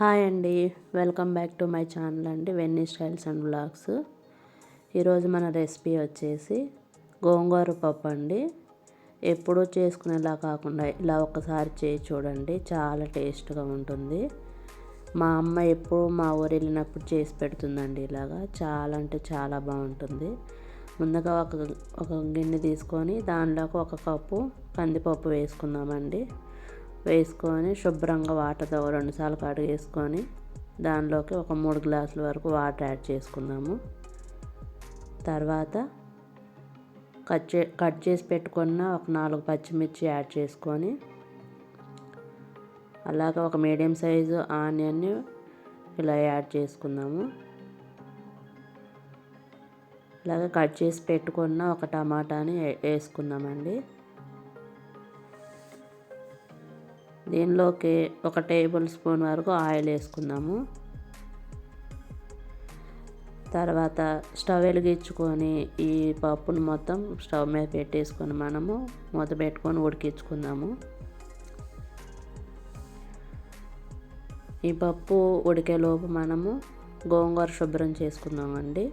Hi అండి. Welcome back to my channel అండి Venni styles and blogs ఈరోజు మన రెసిపీ వచ్చేసి గోంగూర పప్పు అండి. ఎప్పుడూ చేసుకునేలా కాకుండా ఇలా ఒకసారి చేసి చూడండి చాలా టేస్ట్గా ఉంటుంది. మా అమ్మ ఎప్పుడు మా ఊరు వెళ్ళినప్పుడు చేసి పెడుతుందండి ఇలాగా. చాలా అంటే చాలా బాగుంటుంది. ముందుగా ఒక ఒక గిన్నె తీసుకొని దానిలోకి ఒక కప్పు కందిపప్పు వేసుకుందామండి. వేసుకొని శుభ్రంగా వాటర్తో రెండుసార్లు కడిగేసుకొని దానిలోకి ఒక మూడు గ్లాసుల వరకు వాటర్ యాడ్ చేసుకుందాము. తర్వాత కట్ చే కట్ చేసి పెట్టుకున్న ఒక నాలుగు పచ్చిమిర్చి యాడ్ చేసుకొని అలాగే ఒక మీడియం సైజు ఆనియన్ని ఇలా యాడ్ చేసుకుందాము. ఇలాగ కట్ చేసి పెట్టుకున్న ఒక టమాటాని వేసుకుందామండి. దీనిలోకి ఒక టేబుల్ స్పూన్ వరకు ఆయిల్ వేసుకుందాము. తర్వాత స్టవ్ వెలిగించుకొని ఈ పప్పును మొత్తం స్టవ్ మీద పెట్టేసుకొని మనము మూత పెట్టుకొని ఉడికించుకుందాము. ఈ పప్పు ఉడికేలోపు మనము గోంగూర శుభ్రం చేసుకుందామండి.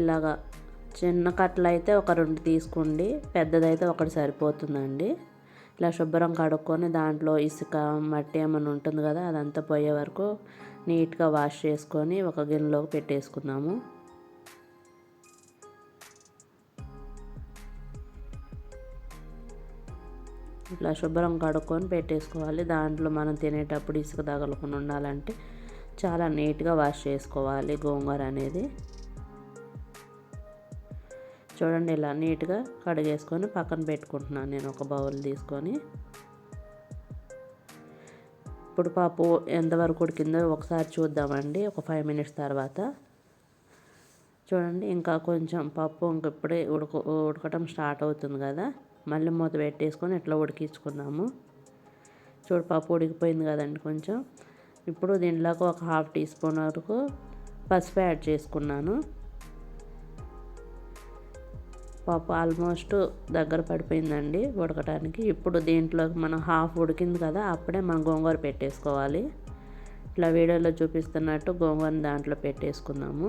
ఇలాగా చిన్న కట్టలు అయితే ఒక రెండు తీసుకోండి పెద్దదైతే ఒకటి సరిపోతుందండి. ఇలా శుభ్రం కడుక్కొని దాంట్లో ఇసుక మట్టి ఏమైనా ఉంటుంది కదా అదంతా పోయే వరకు నీట్గా వాష్ చేసుకొని ఒక గిన్నెలోకి పెట్టేసుకుందాము. ఇట్లా శుభ్రం కడుక్కొని పెట్టేసుకోవాలి. దాంట్లో మనం తినేటప్పుడు ఇసుక తగలకుండా ఉండాలంటే చాలా నీట్గా వాష్ చేసుకోవాలి గోంగూర అనేది. చూడండి ఇలా నీట్గా కడిగేసుకొని పక్కన పెట్టుకుంటున్నాను నేను ఒక బౌల్ తీసుకొని. ఇప్పుడు పప్పు ఎంతవరకు ఉడికిందో ఒకసారి చూద్దామండి ఒక ఫైవ్ మినిట్స్ తర్వాత. చూడండి ఇంకా కొంచెం పప్పు ఇంకిప్పుడే ఉడక ఉడకటం స్టార్ట్ అవుతుంది కదా. మళ్ళీ మూత పెట్టేసుకొని ఇట్లా ఉడికించుకున్నాము చూడు పప్పు ఉడికిపోయింది కదండి కొంచెం. ఇప్పుడు దీంట్లోకి ఒక హాఫ్ టీ స్పూన్ వరకు పసుపు యాడ్ చేసుకున్నాను. పప్పు ఆల్మోస్ట్ దగ్గర పడిపోయిందండి ఉడకటానికి. ఇప్పుడు దీంట్లోకి మనం హాఫ్ ఉడికింది కదా అప్పుడే మనం గోంగూర పెట్టేసుకోవాలి. ఇట్లా వీడియోలో చూపిస్తున్నట్టు గోంగూరని దాంట్లో పెట్టేసుకుందాము.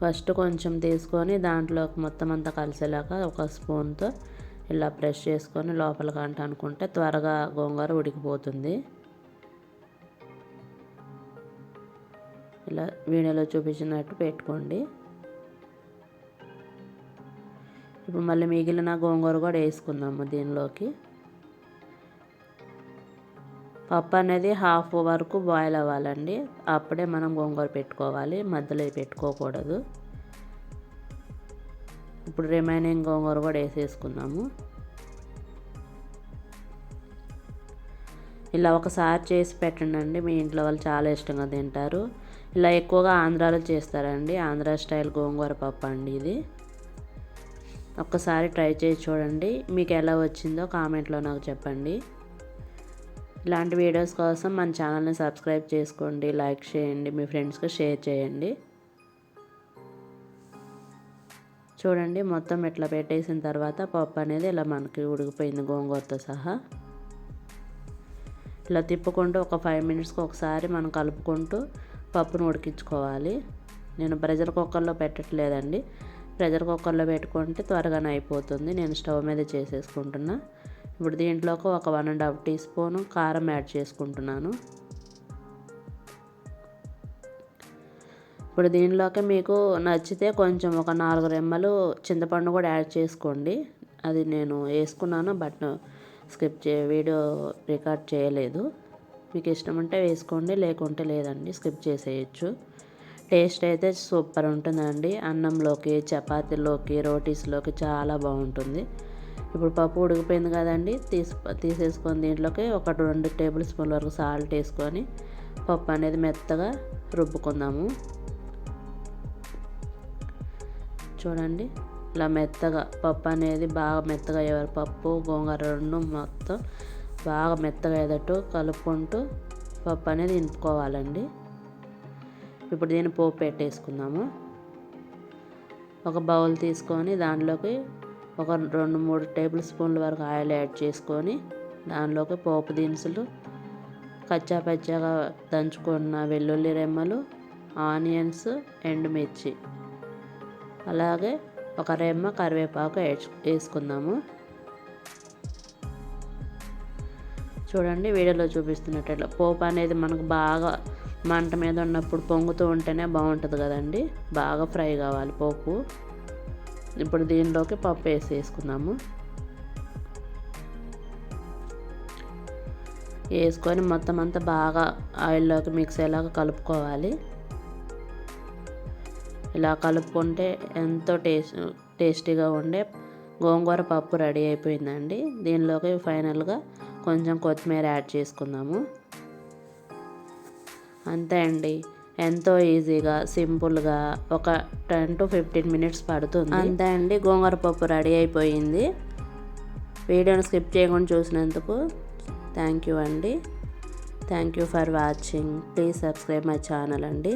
ఫస్ట్ కొంచెం తీసుకొని దాంట్లోకి మొత్తం అంతా కలిసేలాగా ఒక స్పూన్తో ఇలా ప్రెస్ చేసుకొని లోపలికి అంట అనుకుంటే త్వరగా గోంగూర ఉడికిపోతుంది. ఇలా వీడియోలో చూపించినట్టు పెట్టుకోండి. ఇప్పుడు మళ్ళీ మిగిలిన గోంగూర కూడా వేసుకుందాము దీనిలోకి. పప్పు అనేది హాఫ్ వరకు బాయిల్ అవ్వాలండి. అప్పుడే మనం గోంగూర పెట్టుకోవాలి. మధ్యలో పెట్టుకోకూడదు. ఇప్పుడు రిమైనింగ్ గోంగూర కూడా వేసేసుకుందాము. ఇలా ఒకసారి చేసి పెట్టండి మీ ఇంట్లో వాళ్ళు చాలా ఇష్టంగా తింటారు. ఇలా ఎక్కువగా ఆంధ్రాలో చేస్తారండి. ఆంధ్ర స్టైల్ గోంగూర పప్పు అండి ఇది. ఒక్కసారి ట్రై చేసి చూడండి. మీకు ఎలా వచ్చిందో కామెంట్లో నాకు చెప్పండి. ఇలాంటి వీడియోస్ కోసం మన ఛానల్ని సబ్స్క్రైబ్ చేసుకోండి లైక్ చేయండి మీ ఫ్రెండ్స్కి షేర్ చేయండి. చూడండి మొత్తం ఇట్లా పెట్టేసిన తర్వాత పప్పు అనేది ఇలా మనకి ఉడికిపోయింది గోంగూరతో సహా. ఇలా తిప్పుకుంటూ ఒక ఫైవ్ మినిట్స్కి ఒకసారి మనం కలుపుకుంటూ పప్పును ఉడికించుకోవాలి. నేను ప్రెషర్ కుక్కర్లో పెట్టట్లేదండి. ప్రెషర్ కుక్కర్లో పెట్టుకుంటే త్వరగానే అయిపోతుంది. నేను స్టవ్ మీద చేసేసుకుంటున్నా. ఇప్పుడు దీంట్లోకి ఒక one and half teaspoon కారం యాడ్ చేసుకుంటున్నాను. ఇప్పుడు దీనిలోకి మీకు నచ్చితే కొంచెం ఒక నాలుగు రెమ్మలు చింతపండు కూడా యాడ్ చేసుకోండి. అది నేను వేసుకున్నాను బట్ స్కిప్ చే వీడియో రికార్డ్ చేయలేదు. మీకు ఇష్టం ఉంటే వేసుకోండి లేకుంటే లేదండి స్కిప్ చేసేయచ్చు. టేస్ట్ అయితే సూపర్ ఉంటుందండి. అన్నంలోకి చపాతీలోకి రోటీస్లోకి చాలా బాగుంటుంది. ఇప్పుడు పప్పు ఉడికిపోయింది కదండి తీసి తీసేసుకొని దీంట్లోకి ఒక రెండు టేబుల్ స్పూన్ల వరకు సాల్ట్ వేసుకొని పప్పు అనేది మెత్తగా రుబ్బుకుందాము. చూడండి ఇలా మెత్తగా పప్పు అనేది బాగా మెత్తగా అయ్యేవారు పప్పు గోంగూర రెండు మొత్తం బాగా మెత్తగా అయ్యేటట్టు కలుపుకుంటూ పప్పు అనేది ఇంపుకోవాలండి ఇప్పుడు దీన్ని పోపు పెట్టేసుకుందాము. ఒక బౌల్ తీసుకొని దాంట్లోకి ఒక రెండు మూడు టేబుల్ స్పూన్ల వరకు ఆయిల్ యాడ్ చేసుకొని దానిలోకి పోపు దినుసులు కచ్చా పచ్చాగా దంచుకున్న వెల్లుల్లి రెమ్మలు ఆనియన్స్ ఎండుమిర్చి అలాగే ఒక రెమ్మ కరివేపాకు వేసుకుందాము చూడండి వీడియోలో చూపిస్తున్నట్లు పోపు అనేది మనకు బాగా మంట మీద ఉన్నప్పుడు పొంగుతూ ఉంటేనే బాగుంటుంది కదండి. బాగా ఫ్రై కావాలి పోపు. ఇప్పుడు దీనిలోకి పప్పు వేసి వేసుకుందాము. వేసుకొని మొత్తం అంతా బాగా ఆయిల్లోకి మిక్స్ అయ్యేలాగా కలుపుకోవాలి. ఇలా కలుపుకుంటే ఎంతో టేస్ట్ టేస్టీగా ఉండే గోంగూర పప్పు రెడీ అయిపోయిందండి. దీనిలోకి ఫైనల్గా కొంచెం కొత్తిమీర యాడ్ చేసుకుందాము. అంతే అండి. ఎంతో ఈజీగా సింపుల్గా ఒక టెన్ టు ఫిఫ్టీన్ మినిట్స్ పడుతుంది. అంతే అండి. గోంగూర పప్పు రెడీ అయిపోయింది. వీడియోని స్కిప్ చేయకుండా చూసినందుకు థ్యాంక్ యూ అండి. Thank you for watching. Please subscribe my channel అండి.